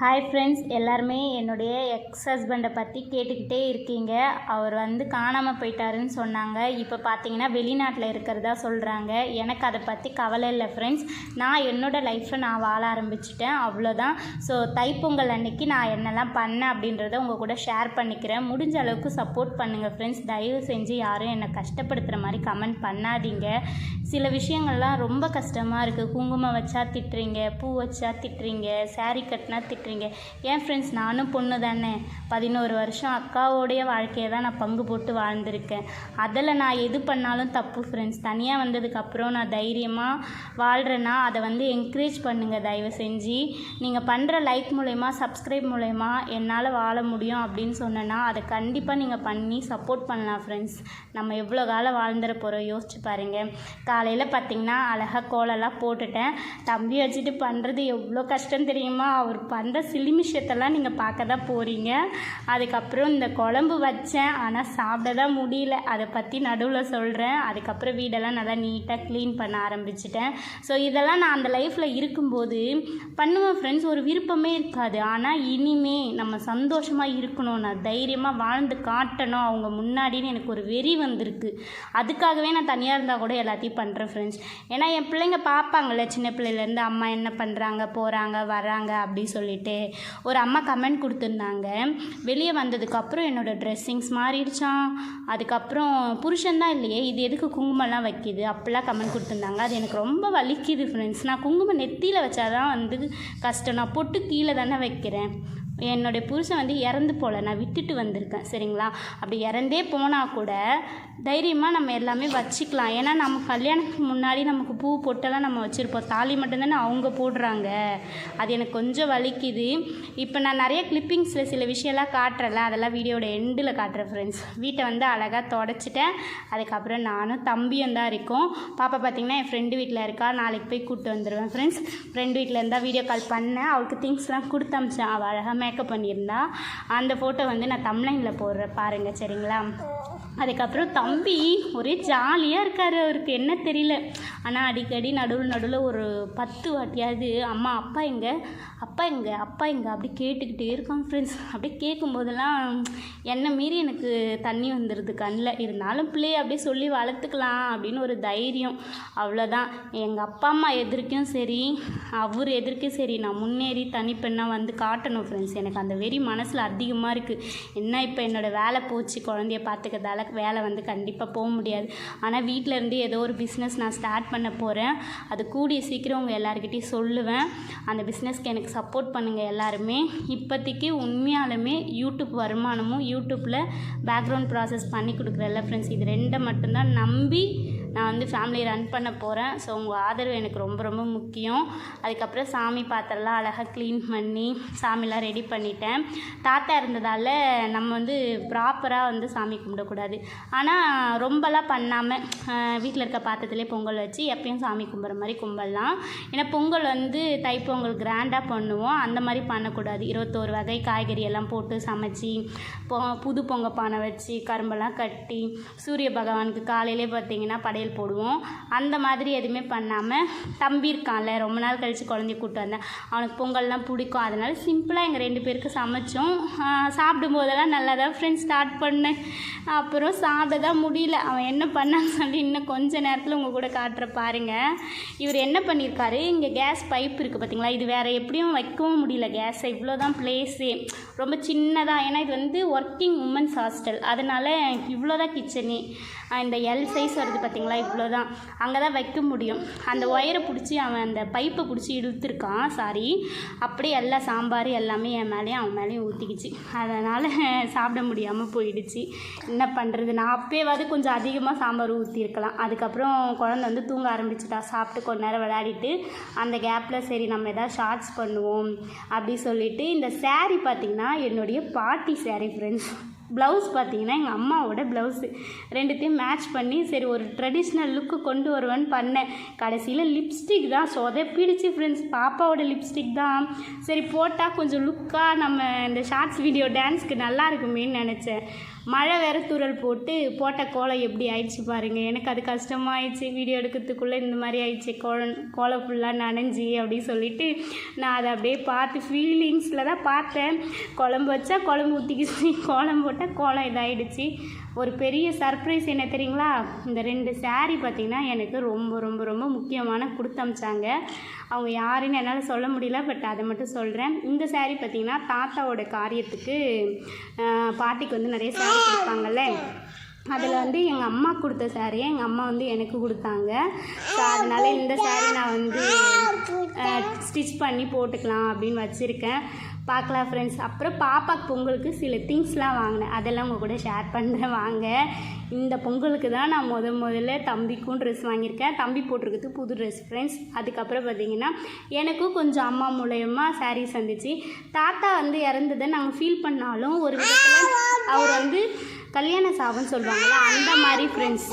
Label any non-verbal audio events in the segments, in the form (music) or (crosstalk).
Hi friends எல்லாருமே என்னுடைய X ஹஸ்பண்டை பற்றி கேட்டுக்கிட்டே இருக்கீங்க. அவர் வந்து காணாமல் போயிட்டாருன்னு சொன்னாங்க. இப்போ பார்த்தீங்கன்னா வெளிநாட்டில் இருக்கிறதா சொல்கிறாங்க எனக்கு அதை பற்றி கவலை இல்லை ஃப்ரெண்ட்ஸ் நான் என்னோட லைஃப்பை நான் வாழ ஆரம்பிச்சிட்டேன். அவ்வளோதான் ஸோ தைப்பொங்கல் அன்னைக்கு நான் என்னெல்லாம் பண்ணேன் அப்படின்றத உங்கள் கூட ஷேர் பண்ணிக்கிறேன். முடிஞ்ச அளவுக்கு சப்போர்ட் பண்ணுங்கள் ஃப்ரெண்ட்ஸ் தயவு செஞ்சு யாரும் என்னை கஷ்டப்படுத்துகிற மாதிரி கமெண்ட் பண்ணாதீங்க. சில விஷயங்கள்லாம் ரொம்ப கஷ்டமாக இருக்குது குங்குமம் வச்சா திட்டுறீங்க பூ வச்சா திட்டுறீங்க saree கட்டினா திட்டு திட்டுறீங்க ஏன் ஃப்ரெண்ட்ஸ் நானும் பொண்ணு தானே. பதினோரு வருஷம் அக்காவோடைய வாழ்க்கையை தான் நான் பங்கு போட்டு வாழ்ந்திருக்கேன். அதில் நான் எது பண்ணாலும் தப்பு ஃப்ரெண்ட்ஸ் தனியாக வந்ததுக்கப்புறம் நான் தைரியமாக வாழ்கிறேன்னா அதை வந்து என்கரேஜ் பண்ணுங்கள் தயவு செஞ்சு நீங்கள் பண்ணுற லைக் மூலயமா சப்ஸ்கிரைப் மூலயமா என்னால் வாழ முடியும் அப்படின்னு சொன்னேன்னா அதை கண்டிப்பாக நீங்கள் பண்ணி சப்போர்ட் பண்ணலாம் ஃப்ரெண்ட்ஸ் நம்ம எவ்வளோ காலம் வாழ்ந்துட போகிறோம் யோசிச்சு பாருங்கள் காலையில் பார்த்தீங்கன்னா அழகாக கோலம்லாம் போட்டுட்டேன். தம்பி வச்சுட்டு பண்ணுறது எவ்வளோ கஷ்டம் தெரியுமா? அவர் பண்ணுற சிலிமிஷத்தெல்லாம் நீங்கள் பார்க்க தான் போகிறீங்க அதுக்கப்புறம் இந்த குழம்பு வச்சேன். ஆனால் சாப்பிட தான் முடியல. அதை பற்றி நடுவில் சொல்கிறேன் அதுக்கப்புறம் வீடெல்லாம் நல்லா நீட்டாக க்ளீன் பண்ண ஆரம்பிச்சிட்டேன். ஸோ இதெல்லாம் நான் அந்த லைஃப்பில் இருக்கும்போது பண்ணுவேன் ஃப்ரெண்ட்ஸ் ஒரு விருப்பமே இருக்காது. ஆனால் இனிமே நம்ம சந்தோஷமாக இருக்கணும் நான் தைரியமாக வாழ்ந்து காட்டணும். அவங்க முன்னாடின்னு எனக்கு ஒரு வெறி வந்திருக்கு. அதுக்காகவே நான் தனியாக இருந்தால் கூட எல்லாத்தையும் பண்ணுறேன் ஃப்ரெண்ட்ஸ் ஏன்னா என் பிள்ளைங்க பார்ப்பாங்கள்ல சின்ன பிள்ளையிலேருந்து அம்மா என்ன பண்ணுறாங்க போகிறாங்க வராங்க அப்படின்னு சொல்லிட்டு. ஒரு அம்மா கமெண்ட் கொடுத்துருந்தாங்க. வெளியே வந்ததுக்கப்புறம் என்னோடய ட்ரெஸ்ஸிங்ஸ் மாறிடுச்சான் அதுக்கப்புறம் புருஷன் தான் இல்லையே இது எதுக்கு குங்குமம்லாம் வைக்கிது? அப்படிலாம் கமெண்ட் கொடுத்துருந்தாங்க. அது எனக்கு ரொம்ப வலிக்குது ஃப்ரெண்ட்ஸ் நான் குங்குமம் நெத்தியில் வச்சாதான் வந்து கஷ்டம். நான் பொட்டு கீழே தானே வைக்கிறேன். என்னுடைய புருஷன் வந்து இறந்து போகல நான் விட்டுட்டு வந்திருக்கேன் சரிங்களா? அப்படி இறந்தே போனால் கூட தைரியமாக நம்ம எல்லாமே வச்சுக்கலாம். ஏன்னா நம்ம கல்யாணத்துக்கு முன்னாடி நமக்கு பூ பொட்டெல்லாம் நம்ம வச்சுருப்போம். தாலி மட்டும்தானே அவங்க போடுறாங்க. அது எனக்கு கொஞ்சம் வலிக்குது. இப்போ நான் நிறைய கிளிப்பிங்ஸில் சில விஷயம்லாம் காட்டுறல அதெல்லாம் வீடியோட எண்டில் காட்டுறேன் ஃப்ரெண்ட்ஸ் வீட்டை வந்து அழகாக தொடச்சிட்டேன். அதுக்கப்புறம் நானும் தம்பியும் தான் இருக்கோம். பாப்பா பார்த்திங்கன்னா என் ஃப்ரெண்டு வீட்டில் இருக்கா. நாளைக்கு போய் கூப்பிட்டு வந்துடுவேன் ஃப்ரெண்ட்ஸ் ஃப்ரெண்டு வீட்டில் இருந்தால் வீடியோ கால் பண்ணேன். அவளுக்கு திங்ஸ்லாம் கொடுத்து அமிச்சேன். அவள் அழகாக மேக்கப் பண்ணியிருந்தா. அந்த ஃபோட்டோ வந்து நான் தம்லைனில் போடுறேன். பாருங்கள் சரிங்களா? அதுக்கப்புறம் தம்பி ஒரே ஜாலியாக இருக்கார் அவருக்கு என்ன தெரியல. ஆனால் அடிக்கடி நடுவில் நடுவில் ஒரு பத்து வாட்டியாவது அம்மா அப்பா எங்கே? அப்பா எங்கே? அப்பா எங்கே? அப்படி கேட்டுக்கிட்டே இருக்கான் ஃப்ரெண்ட்ஸ் அப்படியே கேட்கும்போதெல்லாம் என்னை மீறி எனக்கு தண்ணி வந்துடுது கண்ணில். இருந்தாலும் பிள்ளைய அப்படியே சொல்லி வளர்த்துக்கலாம் அப்படின்னு ஒரு தைரியம். அவ்வளோதான் எங்கள் அப்பா அம்மா எதிர்க்கும் சரி அவர் எதிர்க்கும் சரி நான் முன்னேறி தனிப்பெண்ணாக வந்து காட்டணும் ஃப்ரெண்ட்ஸ் எனக்கு அந்த வெறி மனசில் அதிகமாக இருக்குது என்ன இப்போ என்னோடய வேலை போச்சு குழந்தைய பார்த்துக்கிறதால வேலை வந்து கண்டிப்பாக போக முடியாது. ஆனால் வீட்டில் இருந்து ஏதோ ஒரு பிஸ்னஸ் நான் ஸ்டார்ட் பண்ண போகிறேன் அது கூடிய சீக்கிரம் உங்கள் எல்லாருக்கிட்டையும் சொல்லுவேன். அந்த பிஸ்னஸ்க்கு எனக்கு சப்போர்ட் பண்ணுங்கள் எல்லாருமே. இப்போதைக்கு உண்மையாலுமே யூடியூப் வருமானமும் யூடியூப்பில் பேக்ரவுண்ட் ப்ராசஸ் பண்ணி கொடுக்குறல்ல ஃப்ரெண்ட்ஸ் இது ரெண்டை மட்டும்தான் நம்பி நான் வந்து ஃபேமிலியை ரன் பண்ண போகிறேன் ஸோ உங்கள் ஆதரவு எனக்கு ரொம்ப ரொம்ப முக்கியம். அதுக்கப்புறம் சாமி பாத்திரம்லாம் அழகாக க்ளீன் பண்ணி சாமிலாம் ரெடி பண்ணிட்டேன். தாத்தா இருந்ததால் நம்ம வந்து ப்ராப்பராக வந்து சாமி கும்பிடக்கூடாது. ஆனால் ரொம்பலாம் பண்ணாமல் வீட்டில் இருக்க பாத்திரத்துலேயே பொங்கல் வச்சு எப்பயும் சாமி கும்பிட்ற மாதிரி கும்பிடலாம் ஏன்னா பொங்கல் வந்து தைப்பொங்கல் கிராண்டாக பண்ணுவோம். அந்த மாதிரி பண்ணக்கூடாது. இருபத்தோரு வகை காய்கறி எல்லாம் போட்டு சமைச்சி பொ புது பொங்க பானை வச்சு கரும்பெல்லாம் கட்டி சூரிய பகவானுக்கு காலையிலே பார்த்தீங்கன்னா படையல் போடுவோம். அந்த மாதிரி எதுவுமே பண்ணாமல் தம்பி இருக்கான்ல ரொம்ப நாள் கழித்து குழந்தைய கூப்பிட்டு வந்தேன். அவனுக்கு பொங்கல்லாம் பிடிக்கும். அதனால் சிம்பிளாக எங்கள் ரெண்டு பேருக்கு சமைச்சோம். சாப்பிடும் போதெல்லாம் நல்லா தான் ஃப்ரெண்ட்ஸ் ஸ்டார்ட் பண்ணேன். அப்புறம் சாப்பிட தான் முடியல. அவன் என்ன பண்ணான்னு சொல்லி இன்னும் கொஞ்ச நேரத்தில் உங்கள் கூட காட்டுற பாருங்கள் இவர் என்ன பண்ணியிருக்காரு இங்கே கேஸ் பைப் இருக்குது பார்த்தீங்களா இது வேறு எப்படியும் வைக்கவும் முடியல கேஸை இவ்வளோ தான் பிளேஸே ரொம்ப சின்னதாக ஏன்னா இது வந்து ஒர்க்கிங் உமன்ஸ் ஹாஸ்டல் அதனால் இவ்வளோ தான் கிச்சனே இந்த எல் சைஸ் வருது பார்த்தீங்களா இவ்வளோ தான் அங்கே தான் வைக்க முடியும். அந்த ஒயரை பிடிச்சி அவன் அந்த பைப்பை பிடிச்சி இழுத்துருக்கான் சாரி. அப்படியே எல்லா சாம்பார் எல்லாமே என் மேலேயும் அவன் மேலேயும் ஊற்றிக்கிச்சு அதனால் சாப்பிட முடியாமல் போயிடுச்சு. என்ன பண்ணுறது நான் அப்போவாது கொஞ்சம் அதிகமாக சாம்பார் ஊற்றிருக்கலாம் அதுக்கப்புறம் குழந்தை வந்து தூங்க ஆரம்பிச்சிட்டா. சாப்பிட்டு கொஞ்ச நேரம் விளையாடிட்டு அந்த கேப்பில் சரி நம்ம எதாவது ஷார்ட்ஸ் பண்ணுவோம் அப்படி சொல்லிட்டு இந்த சேரீ பார்த்திங்கன்னா என்னுடைய பாட்டி saree ஃப்ரெண்ட்ஸ் ப்ளவுஸ் பார்த்தீங்கன்னா எங்கள் அம்மாவோட ப்ளவுஸு ரெண்டுத்தையும் மேட்ச் பண்ணி சரி ஒரு ட்ரெடிஷ்னல் லுக்கு கொண்டு வருவேன்னு பண்ணேன். கடைசியில் லிப்ஸ்டிக் தான். சொதப்பிடுச்சு ஃப்ரெண்ட்ஸ் பாப்பாவோட லிப்ஸ்டிக் தான். சரி போட்டால் கொஞ்சம் லுக்காக நம்ம இந்த ஷார்ட்ஸ் வீடியோ டான்ஸ்க்கு நல்லா இருக்குமேன்னு நினச்சேன். மழை வேற தூரல் போட்டு போட்ட கோலம் எப்படி ஆயிடுச்சு பாருங்கள் எனக்கு அது கஷ்டமாயிடுச்சு. வீடியோ எடுக்கிறதுக்குள்ளே இந்த மாதிரி ஆயிடுச்சு. கோலம் கோலம் ஃபுல்லாக நனைஞ்சி அப்படின்னு சொல்லிட்டு நான் அதை அப்படியே பார்த்து ஃபீலிங்ஸில் தான் பார்த்தேன். குழம்பு வச்சா குழம்பு ஊற்றிக்கிச்சு (laughs) கோலம் போட்டால் கோலம் இதாயிடுச்சு. ஒரு பெரிய சர்ப்ரைஸ் என்ன தெரியுங்களா? இந்த ரெண்டு சாரீ பார்த்திங்கன்னா எனக்கு ரொம்ப ரொம்ப ரொம்ப முக்கியமான கொடுத்து அமிச்சாங்க. அவங்க யாருன்னு என்னால் சொல்ல முடியல பட் அதை மட்டும் சொல்கிறேன் இந்த சாரீ பார்த்திங்கன்னா தாத்தாவோட காரியத்துக்கு பாட்டிக்கு வந்து நிறைய saree கொடுப்பாங்கல்ல? அதில் வந்து எங்கள் அம்மா கொடுத்த சாரியை எங்கள் அம்மா வந்து எனக்கு கொடுத்தாங்க. ஸோ அதனால் இந்த saree நான் வந்து ஸ்டிச் பண்ணி போட்டுக்கலாம் அப்படின்னு வச்சுருக்கேன். பார்க்கலாம் ஃப்ரெண்ட்ஸ் அப்புறம் பாப்பாக்கு பொங்கலுக்கு சில திங்ஸ்லாம் வாங்கினேன். அதெல்லாம் உங்கள் கூட ஷேர் பண்ணுறேன் வாங்க. இந்த பொங்கலுக்கு தான் நான் முத முதல்ல தம்பிக்கும் ட்ரெஸ் வாங்கியிருக்கேன். தம்பி போட்டிருக்கிறது புது ட்ரெஸ் ஃப்ரெண்ட்ஸ் அதுக்கப்புறம் பார்த்தீங்கன்னா எனக்கும் கொஞ்சம் அம்மா மூலயமா சாரீஸ் வந்துச்சு. தாத்தா வந்து இறந்ததை நாங்கள் ஃபீல் பண்ணாலும் ஒரு விதத்தில் அவர் வந்து கல்யாண சாபம்னு சொல்லுவாங்கள்ல அந்த மாதிரி ஃப்ரெண்ட்ஸ்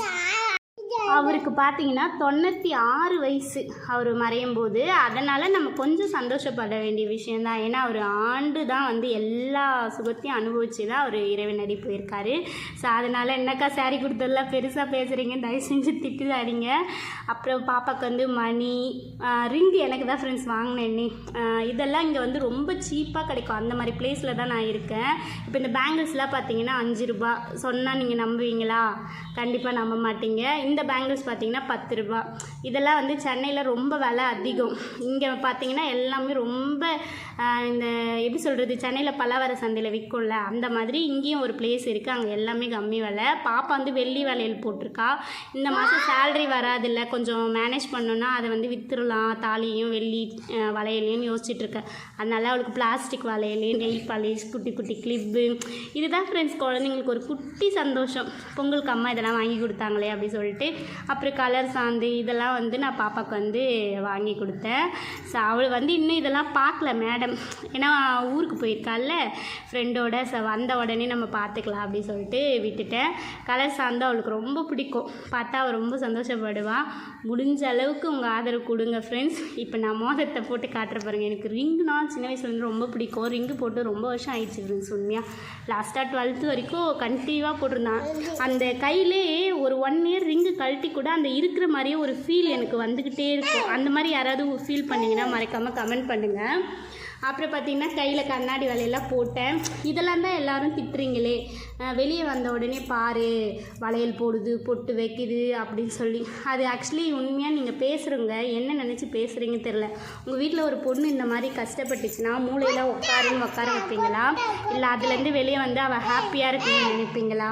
அவருக்கு பார்த்தீங்கன்னா தொண்ணூற்றி ஆறு வயசு அவர் மறையும் போது அதனால் நம்ம கொஞ்சம் சந்தோஷப்பட வேண்டிய விஷயந்தான் ஏன்னா அவர் ஆண்டு தான் வந்து எல்லா சுகத்தையும் அனுபவிச்சு தான் அவர் இறைவனடி போயிருக்காரு. ஸோ அதனால் என்னக்கா சாரி கொடுத்ததெல்லாம் பெருசாக பேசுகிறீங்க தயவு செஞ்சு திட்டுதாரிங்க அப்புறம் பாப்பாவுக்கு வந்து மணி ரிங் எனக்கு தான் ஃப்ரெண்ட்ஸ் வாங்கினேன்னே இதெல்லாம் இங்கே வந்து ரொம்ப சீப்பாக கிடைக்கும். அந்த மாதிரி பிளேஸில் தான் நான் இருக்கேன். இப்போ இந்த பேங்கிள்ஸ்லாம் பார்த்தீங்கன்னா அஞ்சு ரூபா சொன்னால் நீங்கள் நம்புவீங்களா? கண்டிப்பாக நம்ப மாட்டீங்க. இந்த பேங்கிள்ஸ் பார்த்தீங்கன்னா பத்து ரூபா. இதெல்லாம் வந்து சென்னையில் ரொம்ப விலை அதிகம். இங்கே பார்த்தீங்கன்னா எல்லாமே ரொம்ப இந்த எப்படி சொல்கிறது சென்னையில் பலவர சந்தையில் விற்கும்ல அந்த மாதிரி இங்கேயும் ஒரு பிளேஸ் இருக்குது அங்கே எல்லாமே கம்மி விலை. பாப்பா வந்து வெள்ளி வளையல் போட்டிருக்கா. இந்த மாதம் சேல்ரி வராதில்ல கொஞ்சம் மேனேஜ் பண்ணோன்னா அதை வந்து விற்றுடலாம் தாலியும் வெள்ளி வளையலையும் யோசிச்சுட்டு அதனால் அவளுக்கு பிளாஸ்டிக் வளையல் நெய் பாலிஷ் குட்டி குட்டி கிளிப்பு இதுதான் ஃப்ரெண்ட்ஸ் குழந்தைங்களுக்கு ஒரு குட்டி சந்தோஷம். பொங்கலுக்கு அம்மா இதெல்லாம் வாங்கி கொடுத்தாங்களே அப்படி சொல்லிட்டு அப்புறம் கலர் சாந்து இதெல்லாம் வந்து நான் பாப்பாவுக்கு வந்து வாங்கி கொடுத்தேன். ஸோ அவள் வந்து இன்னும் இதெல்லாம் பார்க்கல மேடம் ஏன்னா ஊருக்கு போயிருக்காள்ல ஃப்ரெண்டோட ஸோ வந்த உடனே நம்ம பார்த்துக்கலாம் அப்படின்னு சொல்லிட்டு விட்டுட்டேன். கலர் சார்ந்து அவளுக்கு ரொம்ப பிடிக்கும். பார்த்தா அவள் ரொம்ப சந்தோஷப்படுவாள் முடிஞ்ச அளவுக்கு உங்கள் ஆதரவு கொடுங்க ஃப்ரெண்ட்ஸ் இப்போ நான் மோதிரத்தை போட்டு காட்டுற பாருங்க. எனக்கு ரிங்னா சின்ன வயசுலேருந்து ரொம்ப பிடிக்கும். ரிங்கு போட்டு ரொம்ப வருஷம் ஆயிடுச்சு ஃப்ரெண்ட்ஸ் உண்மையாக லாஸ்ட்டாக டுவெல்த்து வரைக்கும் கண்டினியூவாக போட்டிருந்தான். அந்த கையிலே ஒரு ஒன் இயர் ரிங்கு கழட்டி கூட அந்த இருக்கிற மாதிரியே ஒரு ஃபீல் எனக்கு வந்துக்கிட்டே இருக்கும். அந்த மாதிரி யாராவது ஃபீல் பண்ணிங்கன்னா மறக்காமல் கமெண்ட் பண்ணுங்கள் அப்புறம் பார்த்தீங்கன்னா கையில் கண்ணாடி வலையெல்லாம் போட்டேன். இதெல்லாம் தான் எல்லோரும் திட்டுறீங்களே. வெளியே வந்த உடனே பாரு வளையல் போடுது பொட்டு வைக்குது அப்படின்னு சொல்லி. அது ஆக்சுவலி உண்மையாக நீங்கள் பேசுகிறவங்க என்ன நினச்சி பேசுகிறீங்கன்னு தெரில உங்கள் வீட்டில் ஒரு பொண்ணு இந்த மாதிரி கஷ்டப்பட்டுச்சுன்னா மூளையில் உட்காருன்னு உட்கார வைப்பீங்களா? இல்லை அதுலேருந்து வெளியே வந்து அவள் ஹாப்பியாக இருக்குன்னு நினைப்பீங்களா?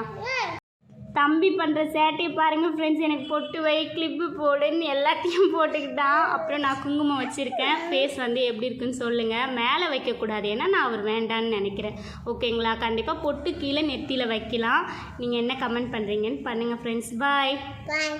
தம்பி பண்ணுற சேட்டையை பாருங்கள் ஃப்ரெண்ட்ஸ் எனக்கு பொட்டு வை கிளிப்பு போடுன்னு எல்லாத்தையும் போட்டுக்கிட்டான். அப்புறம் நான் குங்குமம் வச்சுருக்கேன். ஃபேஸ் வந்து எப்படி இருக்குன்னு சொல்லுங்கள் மேலே வைக்கக்கூடாது ஏன்னா நான் அவர் வேண்டான்னு நினைக்கிறேன். ஓகேங்களா கண்டிப்பாக பொட்டு கீழே நெத்தியில் வைக்கலாம். நீங்கள் என்ன கமெண்ட் பண்ணுறீங்கன்னு பண்ணுங்கள் ஃப்ரெண்ட்ஸ் பாய் பாய்